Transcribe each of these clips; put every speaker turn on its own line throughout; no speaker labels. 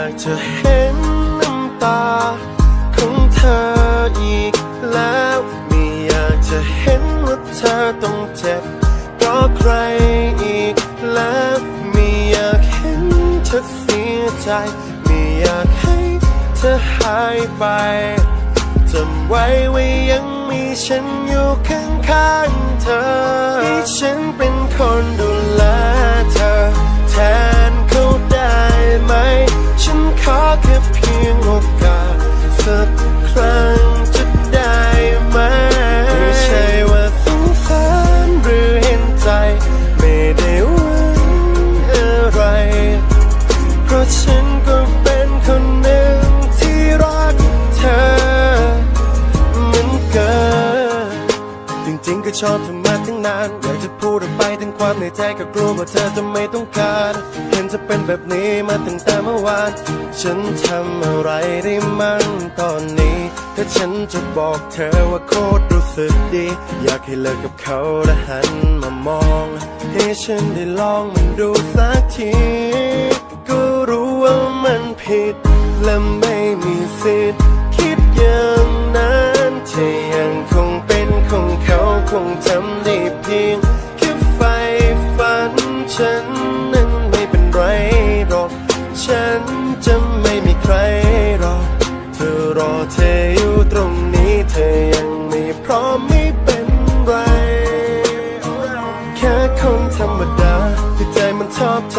ากจะเห็นน้ำตาของเธออีกแล้ว ไม่อยากจะเห็นว่าเธอต้องเจ็บเพราะใครอีกแล้ว ไม่อยากเห็นเธอเสียใจ ไม่อยากให้เธอหายไปจำไว้ว่ายังมีฉันอยู่ข้างๆเธอให้ฉันเป็นคนดูแล อยากจะพูดออกไปถึงความในใจก็กลัวว่าเธอจะไม่ต้องการ เห็นจะเป็นแบบนี้มาตั้งแต่เมื่อวาน ฉันทำอะไรได้มั่งตอนนี้ ถ้าฉันจะบอกเธอว่าโคตรรู้สึกดี อยากให้เลิกกับเขาและหันมามอง ให้ฉันได้ลองมันดูสักที ก็รู้ว่ามันผิด และไม่มีสิทธิ์คิดอย่างนั้นเธอยังคงเป็นของเขาคงทำ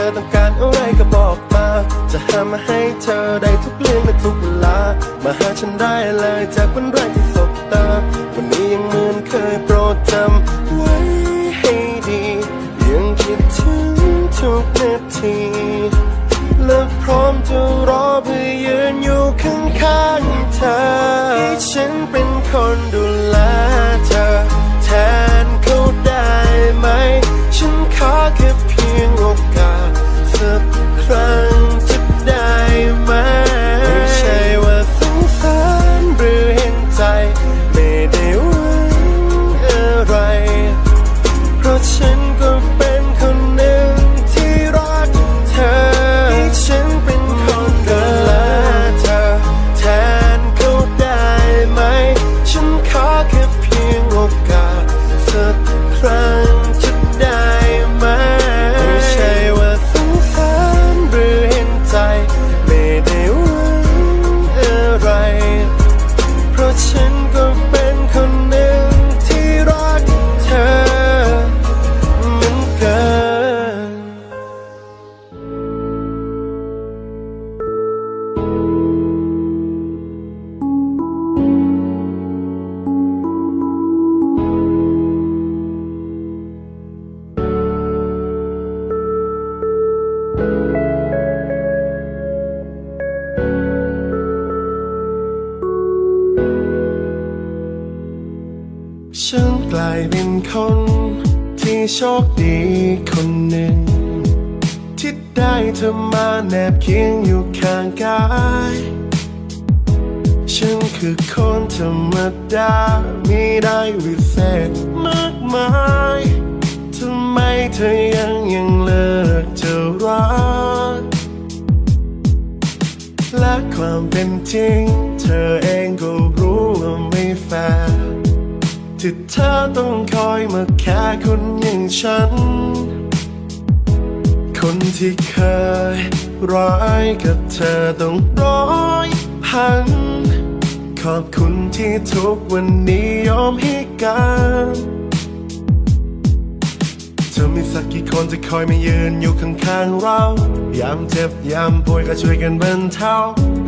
อบเธอต้องการอะไรก็บอกมา จะหามาให้เธอได้ทุกเรื่องและทุกเวลา มาหาฉันได้เลยจากวันแรกที่สบตา วันนี้ยังเหมือนเคยโปรดจำไว้ให้ดี ยังคิดถึงทุกนาที และพร้อมจะรอเพื่อยืนอยู่ข้างๆเธอให้ฉันเป็นคนดูแล โชคดีคนหนึ่ง ที่ได้เธอมาแนบเคียงอยู่ข้างกาย ฉันคือคนธรรมดาไม่ได้วิเศษมากมายทำไมเธอยังยังเลิกจะรักและความเป็นจริงเธอ ธอต้องคอยมาแค่คนอย่างฉัน คนที่เคยร้ายกับเธอต้องร้อยพัน ขอบคุณที่ทุกวันนี้ยอมให้กันเธอมีสักกี่คนจะคอยมายืนอยู่ข้างๆเรา ยามเจ็บยามป่วยก็ช่วยกันบรรเทา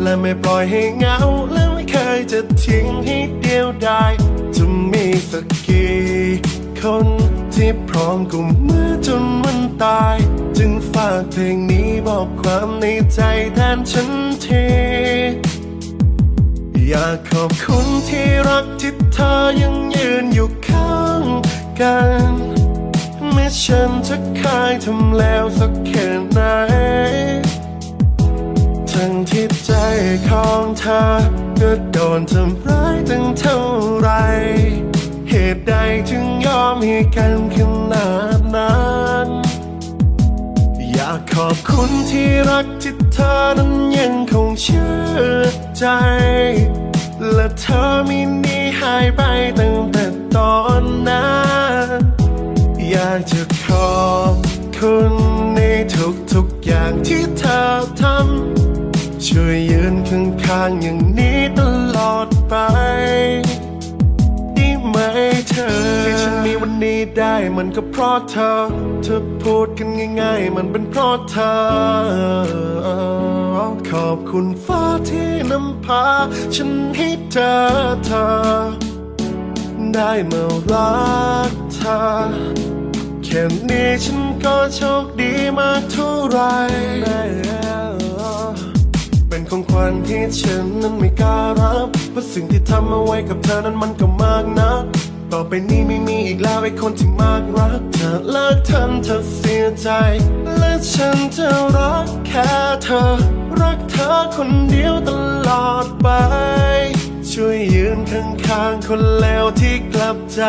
และไม่ปล่อยให้เหงาและไม่เคยจะทิ้งให้เดียวดายจะ สักกี่คนที่พร้อมกุมมือจนวันตาย จึงฝากเพลงนี้บอกความในใจแทนฉันทีอยากขอบคุณที่รักที่เธอยังยืนอยู่ข้างกันแม้ฉันจะเคยทำแล้วสักแค่ไหนทั้งที่ใจของเธอก็โดนทำร้ายตั้งเท่าไหร ตุใดจึงยอมให้กันขนาดนั้น อยากขอบคุณที่รักที่เธอนั้นยังคงเชื่อใจ และเธอไม่หนีหายไปตั้งแต่ตอนนั้นอยากจะขอบคุณในทุกๆอย่างที่เธอทำช่วยยืนข้างๆอย่างนี้ตลอดไป อที่ฉันมีวันนี้ได้มันก็เพราะเธอ เธอพูดกันง่ายๆ มันเป็นเพราะเธอ ขอบคุณฟ้าที่นำพา ฉันให้เจอเธอ ได้มารักเธอแค่นี้ฉันก็โชคดีมากเท่าไหรเป็นของขวัญที่ฉันนั้นไม่กล้ารับ เพราะสิ่งที่ทำเอาไว้กับเธอนั้นมันก็มากนะ ต่อไปนี้ไม่มีอีกแล้วไอ้คนที่มากรักเธอเลิกทำเธอเสียใจ และฉันจะรักแค่เธอ รักเธอคนเดียวตลอดไป ช่วยยืนข้างๆคนเลวที่กลับใจ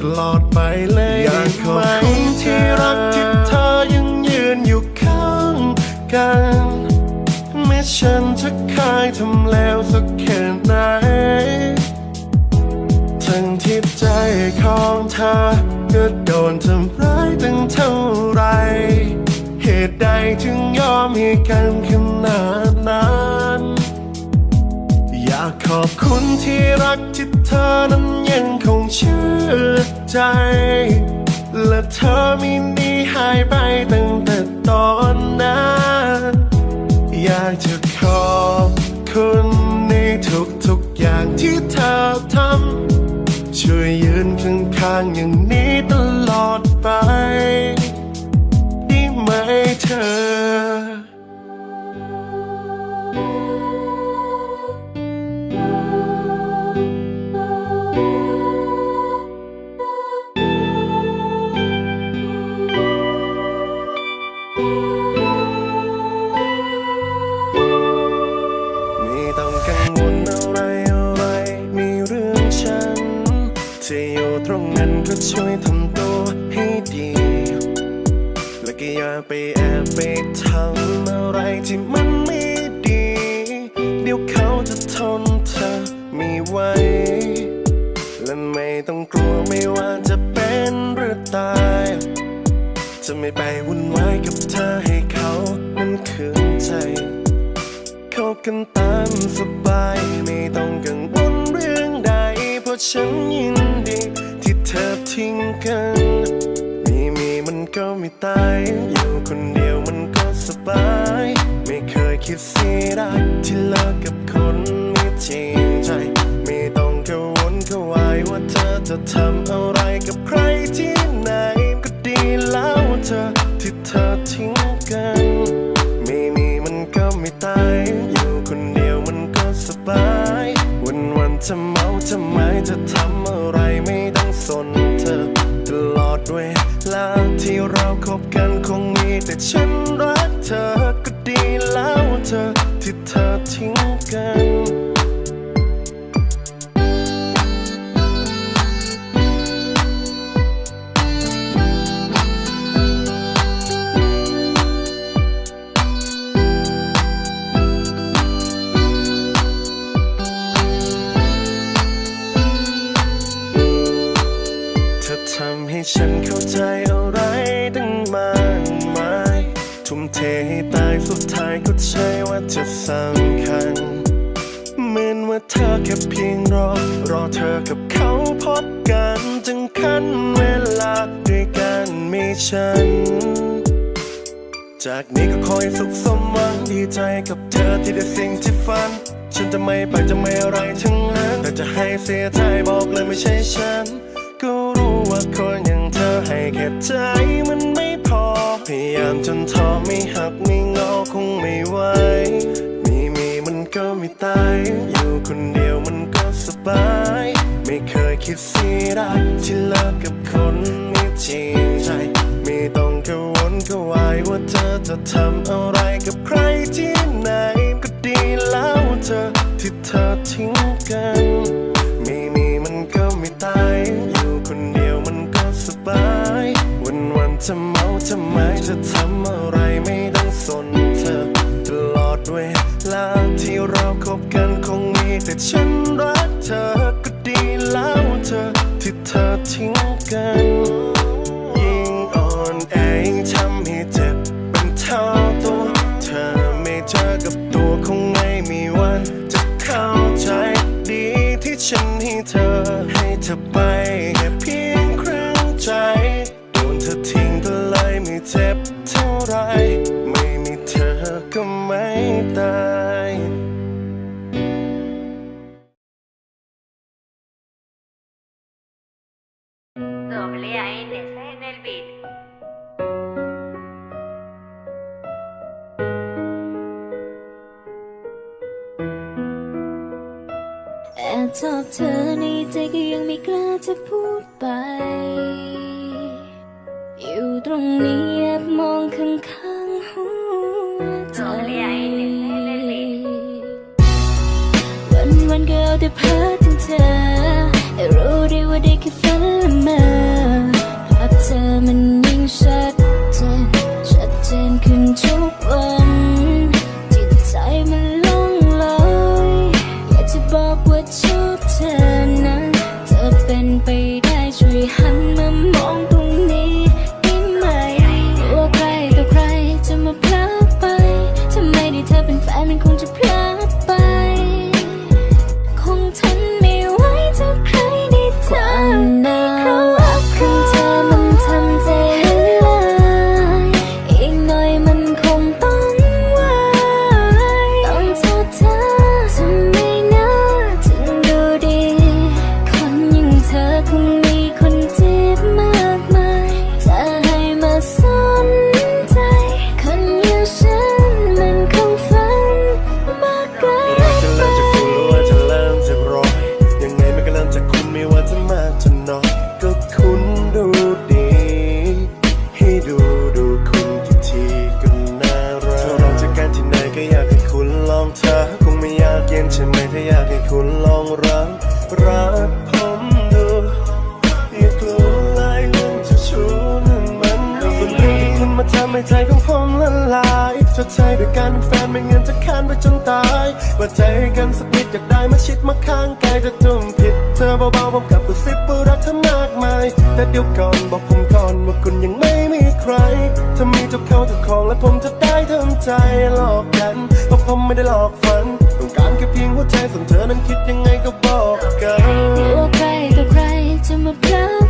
ตลอดไปเลยอยากขอบคุณที่รักที่เธอยังยืนอยู่ข้างกันแม้ฉันจะเคยทำแล้วสักแค่ไหน ทั้งที่ใจของเธอก็โดนทำร้ายตั้งเท่าไร เหตุใดจึงยอมให้กันขนาดนั้น อยากขอบคุณที่รักที่เธอนั้นยังคงเชื่อใจ และเธอไม่หนีหายไปตั้งแต่ตอนนั้น อยากจะขอบคุณ ข้า ก็ช่วยทำตัวให้ดี และก็อย่าไปแอบไปทำอะไรที่มันไม่ดี เดี๋ยวเขาจะทนเธอไม่ไหวและไม่ต้องกลัวไม่ว่าจะเป็นหรือตาย จะไม่ไปวุ่นวายกับเธอให้เขานั้นคืนใจเขากันตามสบายไม่ต้องกังวลเรื่องใดเพราะฉันยินดี เธอทิ้งกัน มีมีมันก็ไม่ตาย อยู่คนเดียวมันก็สบาย ไม่เคยคิดเสียดายที่เลิกกับคนไม่จริงใจ ไม่ต้องกังวลกังวายว่าเธอจะทำอะไรกับใครที่ไหน ก็ดีแล้วเธอที่เธอทิ้งกัน ไม่มีมันก็ไม่ตาย อยู่คนเดียวมันก็สบาย วันวันจะเมาจะไมจะทำ แต่ฉันรักเธอก็ดีแล้วเธอที่เธอทิ้งกัน อแค่เพียงรอ รอเธอกับเขาพบกันจึงคันเวลาด้วยกันมีฉัน จากนี้ก็คอยสุขสมหวังดีใจกับเธอที่ได้สิ่งที่ฝัน ฉันจะไม่ไปจะไม่อะไรทั้งนั้น แต่จะให้เสียใจบอกเลยไม่ใช่ฉัน ก็รู้ว่าคนอย่างเธอให้แค่ใจมันไม่พอ พยายามจนท้อไม่หักไม่งอคงไม่ไหวมีมีมันก็ไม่ตายอยู่คนเดียวมัน บาย ไม่เคยคิดเสียดายที่เลิกกับคนไม่จริงใจไม่ต้องกังวลกังวายว่าเธอจะทำอะไรกับใครที่ไหน ก็ดีแล้วเธอที่เธอทิ้งกัน ไม่มีมันก็ไม่ตาย อยู่คนเดียวมันก็สบาย วันวันจะเมาจะไมจะทำอะไรไม่ต้องสนเธอ ตลอดเวลาที่เราคบกันคงมีแต่ฉัน ก็เลยไม่เจ็บเท่าไร ไม่มีเธอก็ไม่ตาย
Doble A N en el beat.
แอบชอบเธอในใจก็ยังไม่กล้าจะพูดไป อยู่ตรงนี้ เอาแต่เพ้อถึงเธอแต่รู้ได้ว่าได้แค่ฝันละเมอภาพเธอมันยิ่งชัดเจนชัดเจนขึ้นทุกวันจิตใจมันล่องลอยอยากจะบอกว่าชอบเธอนะเธอเป็นไปได้ช่วยหัน ใช้
ด้วยการเป็นแฟนไม่เงั้นจะค้านไปจนตายเปิดใจกันสักนิดอยากได้มาชิดมาข้างกายจะจุ่มผิด เธอเบาๆผมกลับกระซิบว่ารักเธอมากมาย แต่เดี๋ยวก่อนบอกผมก่อนว่าคุณยังไม่มีใครถ้ามีเจ้าเขาเจ้าของแล้วผมจะได้ทำใจหลอกกันเพราะผมไม่ได้หลอกฝันต้องการแค่เพียงหัวใจส่วนเธอนั้นคิดยังไงก็บอกกัน
ว่าใครต่อใครจะมาพลา